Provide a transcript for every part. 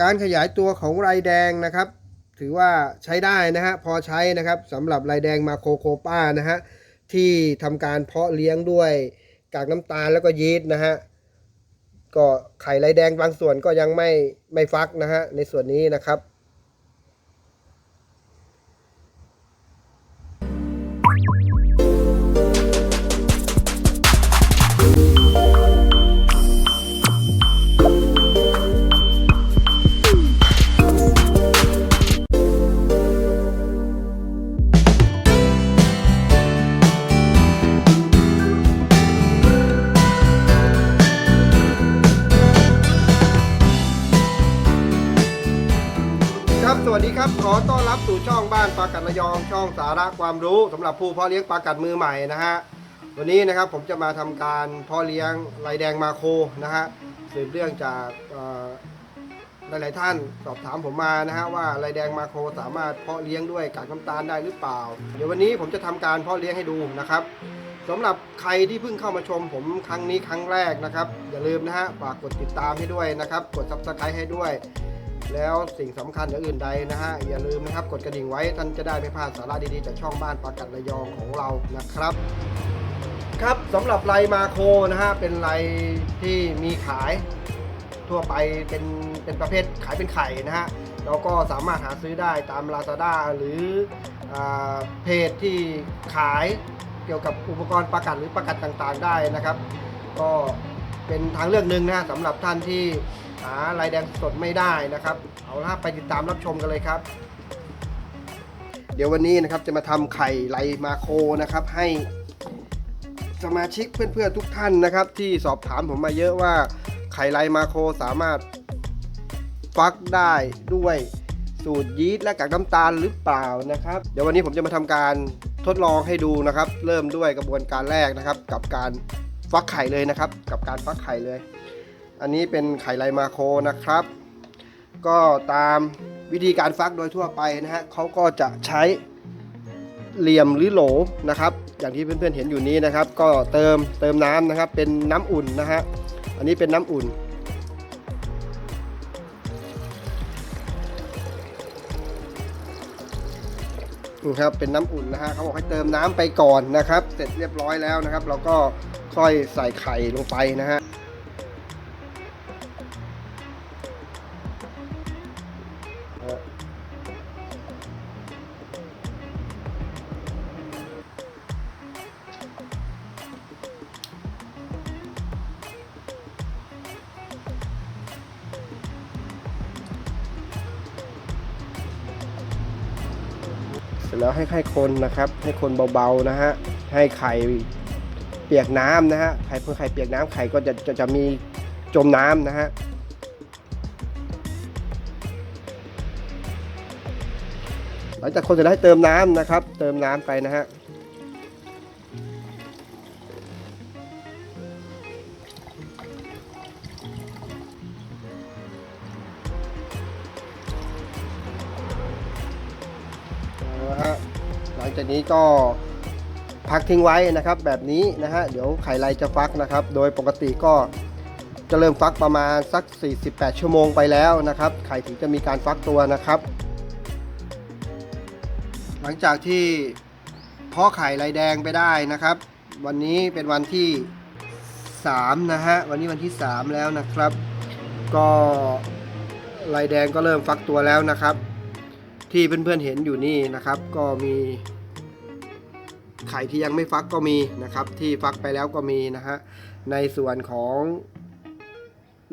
การขยายตัวของไรแดงนะครับ ถือว่าใช้ได้นะฮะพอใช้นะครับสำหรับไรแดงมาโคโคป้านะฮะที่ทำการเพาะเลี้ยงด้วยกากน้ำตาลแล้วก็ยีสต์นะฮะก็ไข่ไรแดงบางส่วนก็ยังไม่ไม่ฟักนะฮะในส่วนนี้นะครับ ขอต้อนรับสู่ช่องบ้านปลากัดระยองช่องสาระความรู้สำหรับผู้เพาะเลี้ยงปลากัดมือใหม่นะฮะวันนี้นะครับผมจะมาทำการเพาะเลี้ยงลายแดงมาโคนะฮะสืบเรื่องจากหลายๆท่านสอบถามผมมานะฮะว่าลายแดงมาโคสามารถเพาะเลี้ยงด้วยกากน้ำตาลได้หรือเปล่า เดี๋ยววันนี้ผมจะทำการเพาะเลี้ยงให้ดูนะครับสำหรับใครที่เพิ่งเข้ามาชมผมครั้งนี้ครั้งแรกนะครับ อย่าลืมนะฮะฝากกดติดตามให้ด้วยนะครับ กด subscribe ให้ด้วย แล้วสิ่งสำคัญอย่างอื่นใดนะฮะอย่าลืมนะครับกดกระดิ่งไว้ท่านจะได้ไม่พลาดสาระดีๆจากช่องบ้านปากัดระยองของเรานะครับ ครับสำหรับไลมาโคนะฮะเป็นไลที่มีขายทั่วไปเป็นเป็นประเภทขายเป็นไข่นะฮะเราก็สามารถหาซื้อได้ตาม Lazada หรืออเพจที่ขายเกี่ยวกับอุปกรณ์ประกันหรือประกันต่างๆได้นะครับ ก็เป็นทางเลือกหนึ่งนะสำหรับท่านที่ หาลายแดงสดไม่ได้นะครับ เอาล่ะไปติดตามรับชมกันเลยครับ เดี๋ยววันนี้นะครับจะมาทำไข่ไลมาโคนะครับ ให้สมาชิกเพื่อนๆทุกท่านนะครับ ที่สอบถามผมมาเยอะว่าไข่ไลมาโคสามารถฟักได้ด้วยสูตรยีสต์และกากน้ำตาลหรือเปล่านะครับ เดี๋ยววันนี้ผมจะมาทำการทดลองให้ดูนะครับ เริ่มด้วยกระบวนการแรกนะครับ กับการฟักไข่เลยนะครับ กับการฟักไข่เลย อันนี้เป็นไข่ไลมาโคนะครับ ก็ตามวิธีการฟักโดยทั่วไปนะฮะเขาก็จะใช้เหลี่ยมหรือโหลนะครับ อย่างที่เพื่อนๆเห็นอยู่นี้นะครับ ก็เติมเติมน้ำนะครับ เป็นน้ำอุ่นนะฮะอันนี้เป็นน้ำอุ่นนะครับเป็นน้ำอุ่นนะฮะเขาบอกให้เติมน้ำไปก่อนนะครับ เสร็จเรียบร้อยแล้วนะครับ เราก็ค่อยใส่ไข่ลงไปนะฮะ แล้วให้ให้คนนะครับ ให้คนเบาๆนะฮะให้ไข่เปียกน้ำนะฮะไข่เพื่อไข่เปียกน้ำไข่ก็จะจะจะมีจมน้ำนะฮะหลังจากคนเสร็จแล้วให้เติมน้ำนะครับ เติมน้ำไปนะฮะ จากนี้ก็พักทิ้งไว้นะครับ แบบนี้นะฮะเดี๋ยวไข่ไลจะฟักนะครับ โดยปกติก็จะเริ่มฟักประมาณสัก 48 ชั่วโมงไปแล้วนะครับ ไข่ถึงจะมีการฟักตัวนะครับ หลังจากที่เพาะไข่ลายแดงไปได้นะครับ วันนี้เป็นวันที่3นะฮะวันนี้วันที่ 3 แล้วนะครับ ก็ลายแดงก็เริ่มฟักตัวแล้วนะครับ ที่เพื่อนๆเห็นอยู่นี่นะครับ ก็มี ไข่ที่ยังไม่ฟักก็มีนะครับ ที่ฟักไปแล้วก็มีนะฮะในส่วนของ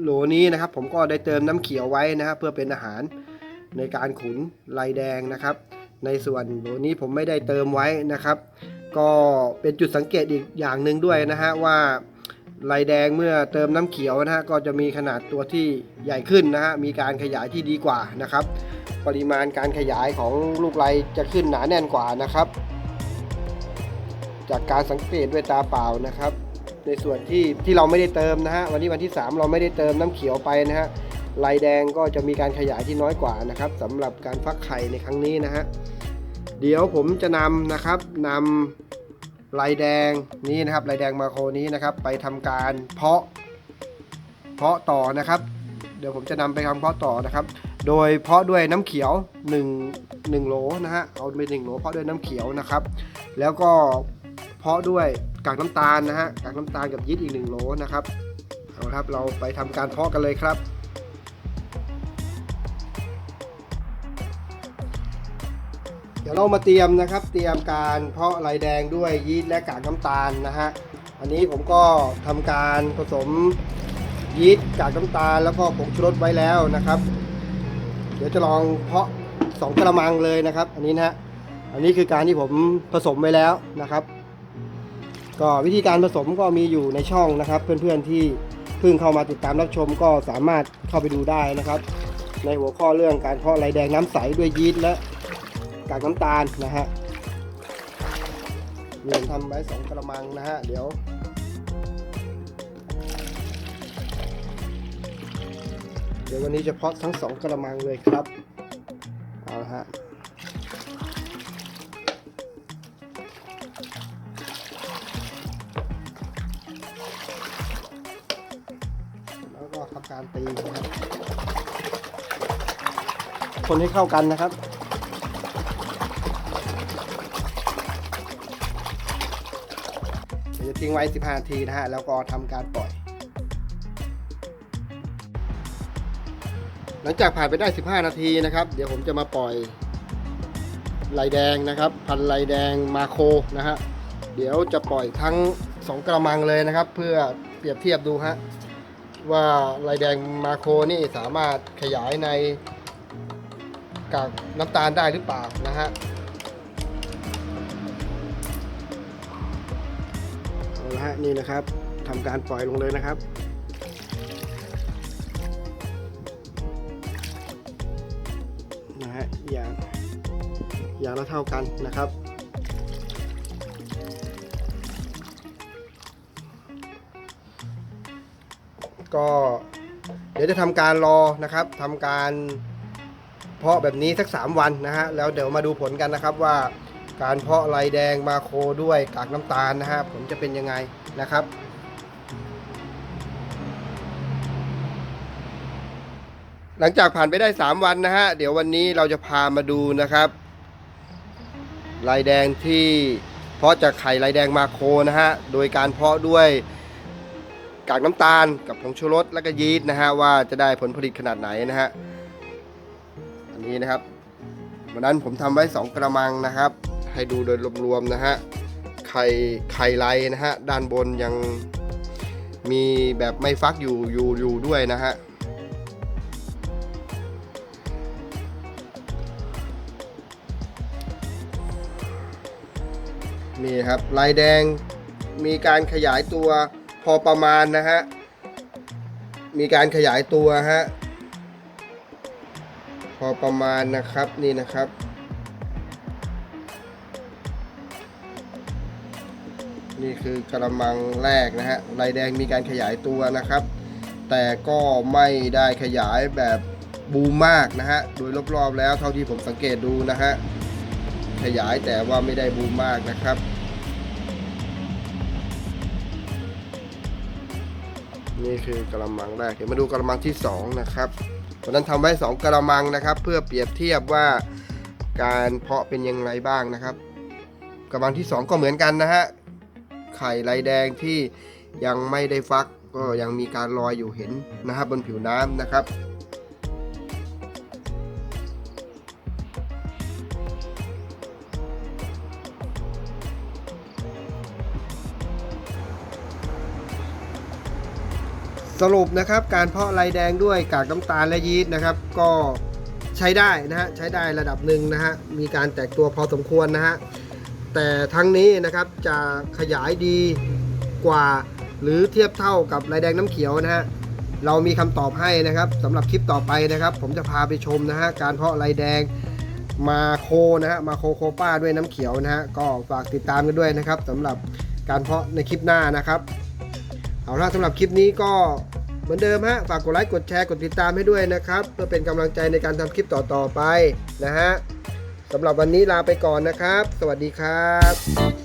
โหลนี้นะครับ ผมก็ได้เติมน้ำเขียวไว้นะฮะเพื่อเป็นอาหารในการขุนลายแดงนะครับ ในส่วนโหลนี้ผมไม่ได้เติมไว้นะครับ ก็เป็นจุดสังเกตอีกอย่างหนึ่งด้วยนะฮะว่าลายแดงเมื่อเติมน้ำเขียวนะฮะก็จะมีขนาดตัวที่ใหญ่ขึ้นนะฮะมีการขยายที่ดีกว่านะครับ ปริมาณการขยายของลูกลายจะขึ้นหนาแน่นกว่านะครับ จากการสังเกตด้วยตาเปล่านะครับ ในส่วนที่ที่เราไม่ได้เติมนะฮะวันนี้วันที่ 3 เราไม่ได้เติมน้ำเขียวไปนะฮะลายแดงก็จะมีการขยายที่น้อยกว่านะครับสำหรับการฟักไข่ในครั้งนี้นะฮะเดี๋ยวผมจะนำนะครับนำลายแดงนี้นะครับลายแดงมาโคนี้นะครับ ไปทำการเพาะเพาะต่อนะครับ เดี๋ยวผมจะนำไปทำเพาะต่อนะครับ โดยเพาะด้วยน้ำเขียว1 1โหลนะฮะเอาไป1โหลเพาะด้วยน้ำเขียวนะครับ แล้วก็ เพาะด้วยกากน้ำตาลนะฮะกากน้ำตาลกับยีสต์อีก1โหลนะครับเอาละครับเราไปทำการเพาะกันเลยครับ เดี๋ยวเรามาเตรียมนะครับ เตรียมการเพาะลายแดงด้วยยีสต์และกากน้ำตาลนะฮะอันนี้ผมก็ทำการผสมยีสต์กากน้ำตาลแล้วก็ผงชูรสไว้แล้วนะครับ เดี๋ยวจะลองเพาะสองกระมังเลยนะครับ อันนี้นะฮะอันนี้คือการที่ผมผสมไว้แล้วนะครับ ก็วิธีการผสมก็มีอยู่ในช่องนะครับ เพื่อนๆที่เพิ่งเข้ามาติดตามรับชมก็สามารถเข้าไปดูได้นะครับ ในหัวข้อเรื่องการเพาะลายแดงน้ำใสด้วยยีสต์และกากน้ำตาลนะฮะนี่มทำไว้สองกระมังนะฮะเดี๋ยวเดี๋ยววันนี้จะเพาะทั้งสองกระมังเลยครับเอาละฮะ การตีนะครับคนให้เข้ากันนะครับ เดี๋ยวจะทิ้งไว้ 15 นาทีนะฮะ แล้วก็ทำการปล่อย หลังจากผ่านไปได้ 15 นาทีนะครับ เดี๋ยวผมจะมาปล่อยลายแดงนะครับ พันลายแดงมาโคนะฮะ เดี๋ยวจะปล่อยทั้ง 2 กระมังเลยนะครับ เพื่อเปรียบเทียบดูฮะ ว่าลายแดงมาโคนี่สามารถขยายในกากน้ำตาลได้หรือเปล่านะฮะเอาละฮะนี่นะครับทำการปล่อยลงเลยนะครับนะฮะอย่างอย่างละเท่ากันนะครับ ก็เดี๋ยวจะทำการรอนะครับทำการเพาะแบบนี้สัก 3 วันนะฮะแล้วเดี๋ยวมาดูผลกันนะครับว่าการเพาะลายแดงมาโคด้วยกากน้ำตาลนะฮะผลจะเป็นยังไงนะครับหลังจากผ่านไปได้ 3 วันนะฮะ เดี๋ยววันนี้เราจะพามาดูนะครับ ลายแดงที่เพาะจากไข่ลายแดงมาโคนะฮะ โดยการเพาะด้วย กากน้ำตาลกับผงชูรสและก็ยีสต์นะฮะว่าจะได้ผลผลิตขนาดไหนนะฮะอันนี้นะครับวันนั้นผมทำไว้ 2 กระมังนะครับ ให้ดูโดยรวมๆนะฮะไข่ไข่ไรนะฮะด้านบนยังมีแบบไม่ฟักอยู่อยู่อยู่ด้วยนะฮะนี่ครับลายแดงมีการขยายตัว พอประมาณนะฮะ มีการขยายตัวฮะ พอประมาณนะครับนี่นะครับนี่คือกระมังแรกนะฮะลายแดงมีการขยายตัวนะครับ แต่ก็ไม่ได้ขยายแบบบูมมากนะฮะ โดยรอบๆแล้วเท่าที่ผมสังเกตดูนะฮะ ขยายแต่ว่าไม่ได้บูมมากนะครับ นี่คือกระมังแรกเดี๋ยวมาดูกระมังที่สองนะครับวันนั้นทำไว้สองกระมังนะครับ เพื่อเปรียบเทียบว่าการเพาะเป็นยังไงบ้างนะครับ กระมังที่สองก็เหมือนกันนะฮะไข่ลายแดงที่ยังไม่ได้ฟักก็ยังมีการลอยอยู่เห็นนะครับบนผิวน้ำนะครับ สรุปนะครับการเพาะลายแดงด้วยกากน้ำตาลและยีสต์นะครับ ก็ใช้ได้นะฮะใช้ได้ระดับหนึ่งนะฮะมีการแตกตัวพอสมควรนะฮะแต่ทั้งนี้นะครับจะขยายดีกว่า หรือเทียบเท่ากับลายแดงน้ำเขียวนะฮะเรามีคำตอบให้นะครับสำหรับคลิปต่อไปนะครับ ผมจะพาไปชมนะฮะการเพาะลายแดงมาโคนะฮะมาโคโคป้าด้วยน้ำเขียวนะฮะก็ฝากติดตามกันด้วยนะครับสำหรับการเพาะในคลิปหน้านะครับ เอาละสำหรับคลิปนี้ก็เหมือนเดิมฮะฝากกดไลค์กดแชร์กดติดตามให้ด้วยนะครับ เพื่อเป็นกำลังใจในการทำคลิปต่อๆไปนะฮะสำหรับวันนี้ลาไปก่อนนะครับ สวัสดีครับ